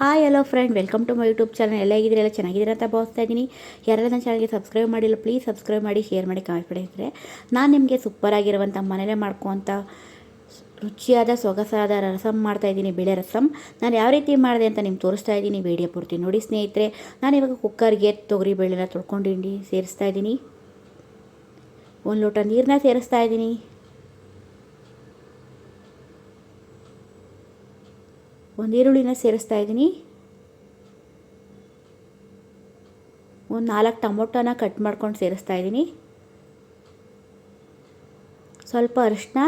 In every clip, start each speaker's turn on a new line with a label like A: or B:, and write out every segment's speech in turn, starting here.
A: Hi hello friend welcome to my YouTube channel ಎಲ್ಲ ಇದ್ರೆ ಎಲ್ಲ ಚೆನ್ನಾಗಿದ್ದೀರಾ ಅಂತ ಭಾವಿಸ್ತಾ ಇದ್ದೀನಿ. ಯಾರೆಲ್ಲ ನನ್ನ ಚಾನಲ್ಗೆ ಸಬ್ಸ್ಕ್ರೈಬ್ ಮಾಡಿಲ್ಲ ಪ್ಲೀಸ್ ಸಬ್ಸ್ಕ್ರೈಬ್ ಮಾಡಿ ಶೇರ್ ಮಾಡಿ ಕಾಮೆಂಟ್ ಮಾಡಿದರೆ ನಾನು ನಿಮಗೆ ಸೂಪರಾಗಿರುವಂಥ ಮನೇಲೇ ಮಾಡ್ಕೊವಂಥ ರುಚಿಯಾದ, ಸೊಗಸಾದ ರಸಮ್ ಮಾಡ್ತಾ ಇದ್ದೀನಿ, ಬೇಳೆ ರಸಮ್ ನಾನು ಯಾವ ರೀತಿ ಮಾಡಿದೆ ಅಂತ ನಿಮ್ಗೆ ತೋರಿಸ್ತಾ ಇದ್ದೀನಿ. ವಿಡಿಯೋ ಪೂರ್ತಿ ನೋಡಿ ಸ್ನೇಹಿತರೆ. ನಾನು ಇವಾಗ ಕುಕ್ಕರ್ಗೆ ತೊಗರಿ ಬೇಳೆನ ತೊಳ್ಕೊಂಡು ಸೇರಿಸ್ತಾ ಇದ್ದೀನಿ. ಒಂದು ಲೋಟ ನೀರನ್ನ ಸೇರಿಸ್ತಾ ಇದ್ದೀನಿ. ಒಂದು ಈರುಳ್ಳಿನ ಸೇರಿಸ್ತಾ ಇದ್ದೀನಿ. ಒಂದು ನಾಲ್ಕು ಟೊಮೊಟೊನ ಕಟ್ ಮಾಡ್ಕೊಂಡು ಸೇರಿಸ್ತಾ ಇದ್ದೀನಿ. ಸ್ವಲ್ಪ ಅರಿಶಿನ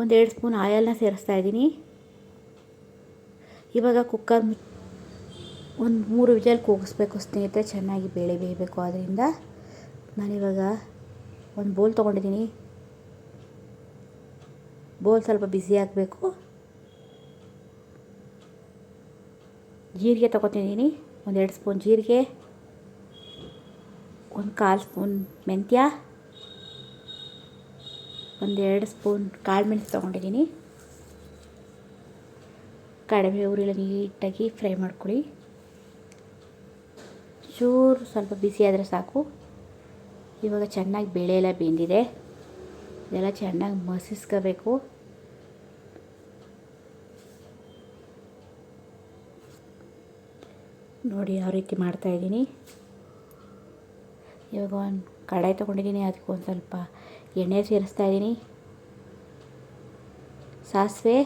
A: ಒಂದೆರಡು ಸ್ಪೂನ್ ಆಯಲ್ನ ಸೇರಿಸ್ತಾ ಇದ್ದೀನಿ. ಇವಾಗ ಕುಕ್ಕರ್ ಒಂದು ಮೂರು ವಿಜಲ್ ಕೂಗಿಸ್ಬೇಕು ಸ್ನೇಹಿತರೆ, ಚೆನ್ನಾಗಿ ಬೇಳೆ ಬೇಯಬೇಕು. ಆದ್ದರಿಂದ ನಾನಿವಾಗ ಒಂದು ಬೋಲ್ ತೊಗೊಂಡಿದ್ದೀನಿ. ಬೋಲ್ ಸ್ವಲ್ಪ ಬಿಸಿ ಆಗಬೇಕು. ಜೀರಿಗೆ ತೊಗೊತಿದ್ದೀನಿ. ಒಂದೆರಡು ಸ್ಪೂನ್ ಜೀರಿಗೆ. ಒಂದು ಕಾಲು ಸ್ಪೂನ್ ಮೆಂತ್ಯ. ಒಂದೆರಡು ಸ್ಪೂನ್ ಕಾಳು ಮೆಣಸು ತೊಗೊಂಡಿದ್ದೀನಿ. ಕಡಿಮೆ ಊರಿಲ್ಲ ನೀಟಾಗಿ ಫ್ರೈ ಮಾಡ್ಕೊಳ್ಳಿ. ಚೂರು ಸ್ವಲ್ಪ ಬಿಸಿ ಆದರೆ ಸಾಕು. ಇವಾಗ ಚೆನ್ನಾಗಿ ಬೆಳೆ ಎಲ್ಲ ಬೆಂದಿದೆ. ಇದೆಲ್ಲ ಚೆನ್ನಾಗಿ ಮಸಿಸ್ಕೋಬೇಕು. ನೋಡಿ ಯಾವ ರೀತಿ ಮಾಡ್ತಾಯಿದ್ದೀನಿ ಇವಾಗ ಒಂದು ಕಡಾಯಿ ತೊಗೊಂಡಿದ್ದೀನಿ, ಅದಕ್ಕೆ ಒಂದು ಸ್ವಲ್ಪ ಎಣ್ಣೆ ಸೇರಿಸ್ತಾ ಇದ್ದೀನಿ. ಸಾಸಿವೆ,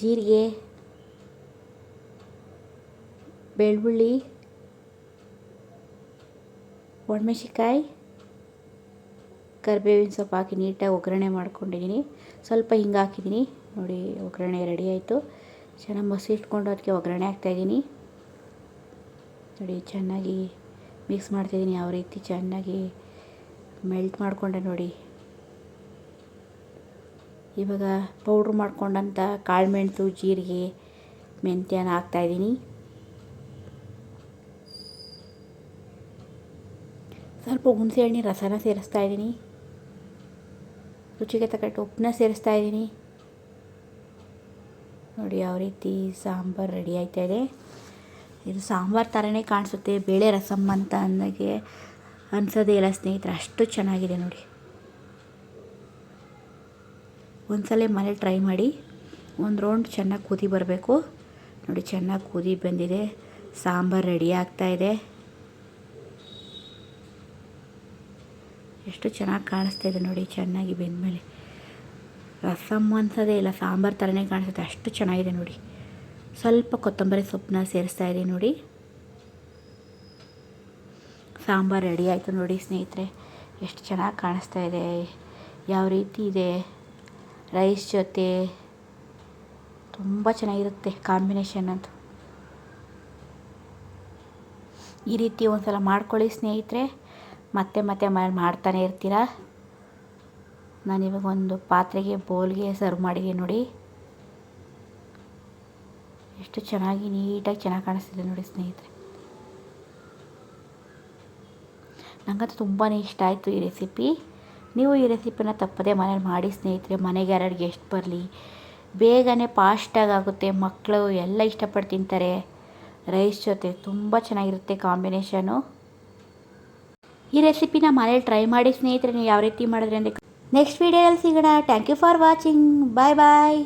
A: ಜೀರಿಗೆ, ಬೆಳ್ಳುಳ್ಳಿ ಒಣಮೆಣಸಿಕಾಯಿ ಕರಿಬೇವಿನ ಸೊಪ್ಪು ಹಾಕಿ ನೀಟಾಗಿ ಒಗ್ಗರಣೆ ಮಾಡ್ಕೊಂಡಿದ್ದೀನಿ. ಸ್ವಲ್ಪ ಹಿಂಗೆ ಹಾಕಿದ್ದೀನಿ. ನೋಡಿ, ಒಗ್ಗರಣೆ ರೆಡಿ ಆಯಿತು. ಚೆನ್ನಾಗಿ ಮಸಿ ಇಟ್ಕೊಂಡು ಅದಕ್ಕೆ ಒಗ್ಗರಣೆ ಹಾಕ್ತಾಯಿದ್ದೀನಿ ನೋಡಿ, ಚೆನ್ನಾಗಿ ಮಿಕ್ಸ್ ಮಾಡ್ತಾಯಿದ್ದೀನಿ ಯಾವ ರೀತಿ ಚೆನ್ನಾಗಿ ಮೆಲ್ಟ್ ಮಾಡಿಕೊಂಡೆ ನೋಡಿ. ಇವಾಗ ಪೌಡ್ರ್ ಮಾಡ್ಕೊಂಡಂಥ ಕಾಳುಮೆಣಸು, ಜೀರಿಗೆ, ಮೆಂತ್ಯನ ಹಾಕ್ತಾಯಿದ್ದೀನಿ ಸ್ವಲ್ಪ ಹುಣಸೆ ಹಣ್ಣಿನ ರಸನ ಸೇರಿಸ್ತಾ ಇದ್ದೀನಿ. ರುಚಿಗೆ ತಕ್ಕಟ್ಟು ಉಪ್ಪನ್ನ ಸೇರಿಸ್ತಾ ಇದ್ದೀನಿ. ನೋಡಿ ಯಾವ ರೀತಿ ಸಾಂಬಾರು ರೆಡಿ ಆಯ್ತಾ ಇದೆ. ಇದು ಸಾಂಬಾರು ಥರನೇ ಕಾಣಿಸುತ್ತೆ, ಬೇಳೆ ರಸಮ್ ಅಂತ ಅನ್ನೋಕ್ಕೆ ಅನ್ಸೋದೇ ಇಲ್ಲ ಸ್ನೇಹಿತರೆ, ಅಷ್ಟು ಚೆನ್ನಾಗಿದೆ ನೋಡಿ. ಒಂದ್ಸಲ ಮನೇಲಿ ಟ್ರೈ ಮಾಡಿ, ಒಂದು ರೌಂಡ್ ಚೆನ್ನಾಗಿ ಕುದಿ ಬರಬೇಕು. ನೋಡಿ ಚೆನ್ನಾಗಿ ಕುದಿ ಬಂದಿದೆ, ಸಾಂಬಾರು ರೆಡಿ ಆಗ್ತಾಯಿದೆ ಎಷ್ಟು ಚೆನ್ನಾಗಿ ಕಾಣಿಸ್ತಾ ಇದೆ ನೋಡಿ, ಚೆನ್ನಾಗಿ ಬೆಂದಮೇಲೆ. ರಸಮ್ ಅನ್ಸೋದೇ ಇಲ್ಲ, ಸಾಂಬಾರು ಥರನೇ ಕಾಣಿಸುತ್ತೆ, ಅಷ್ಟು ಚೆನ್ನಾಗಿದೆ ನೋಡಿ. ಸ್ವಲ್ಪ ಕೊತ್ತಂಬರಿ ಸೊಪ್ಪನ್ನ ಸೇರಿಸ್ತಾ ಇದೆ ನೋಡಿ. ಸಾಂಬಾರು ರೆಡಿ ಆಯಿತು ನೋಡಿ ಸ್ನೇಹಿತರೆ, ಎಷ್ಟು ಚೆನ್ನಾಗಿ ಕಾಣಿಸ್ತಾ ಇದೆ, ಯಾವ ರೀತಿ ಇದೆ, ರೈಸ್ ಜೊತೆ ತುಂಬ ಚೆನ್ನಾಗಿರುತ್ತೆ ಕಾಂಬಿನೇಷನ್ ಅಂತ. ಈ ರೀತಿ ಒಂದು ಸಲ ಮಾಡ್ಕೊಳ್ಳಿ ಸ್ನೇಹಿತರೆ ಮತ್ತೆ ಮತ್ತೆ ಮಾಡ್ತಾನೆ ಇರ್ತೀರ? ನಾನಿವಾಗ ಒಂದು ಪಾತ್ರೆಗೆ, ಬೌಲ್ಗೆ ಸರ್ವ್ ಮಾಡಿದೆ ನೋಡಿ. ಎಷ್ಟು ಚೆನ್ನಾಗಿ ನೀಟಾಗಿ ಚೆನ್ನಾಗಿ ಕಾಣಿಸ್ತಿದೆ ನೋಡಿ ಸ್ನೇಹಿತರೆ. ನನಗಂತೂ ತುಂಬಾ ಇಷ್ಟ ಆಯಿತು ಈ ರೆಸಿಪಿ ನೀವು ಈ ರೆಸಿಪಿನ ತಪ್ಪದೇ ಮನೇಲಿ ಮಾಡಿ ಸ್ನೇಹಿತರೆ. ಮನೆಗೆ ಯಾರು ಗೆಸ್ಟ್ ಬರಲಿ, ಬೇಗನೆ ಫಾಸ್ಟಾಗಿ ಆಗುತ್ತೆ. ಮಕ್ಕಳು ಎಲ್ಲ ಇಷ್ಟಪಟ್ಟು ತಿಂತಾರೆ. ರೈಸ್ ಜೊತೆ ತುಂಬ ಚೆನ್ನಾಗಿರುತ್ತೆ ಕಾಂಬಿನೇಷನು ಈ ರೆಸಿಪಿನ ಮನೇಲಿ ಟ್ರೈ ಮಾಡಿ ಸ್ನೇಹಿತರೆ, ನೀವು ಯಾವ ರೀತಿ ಮಾಡಿದ್ರೆ ಅಂದರೆ ನೆಕ್ಸ್ಟ್ ವೀಡಿಯೋದಲ್ಲಿ ಸಿಗೋಣ. Thank you for watching bye bye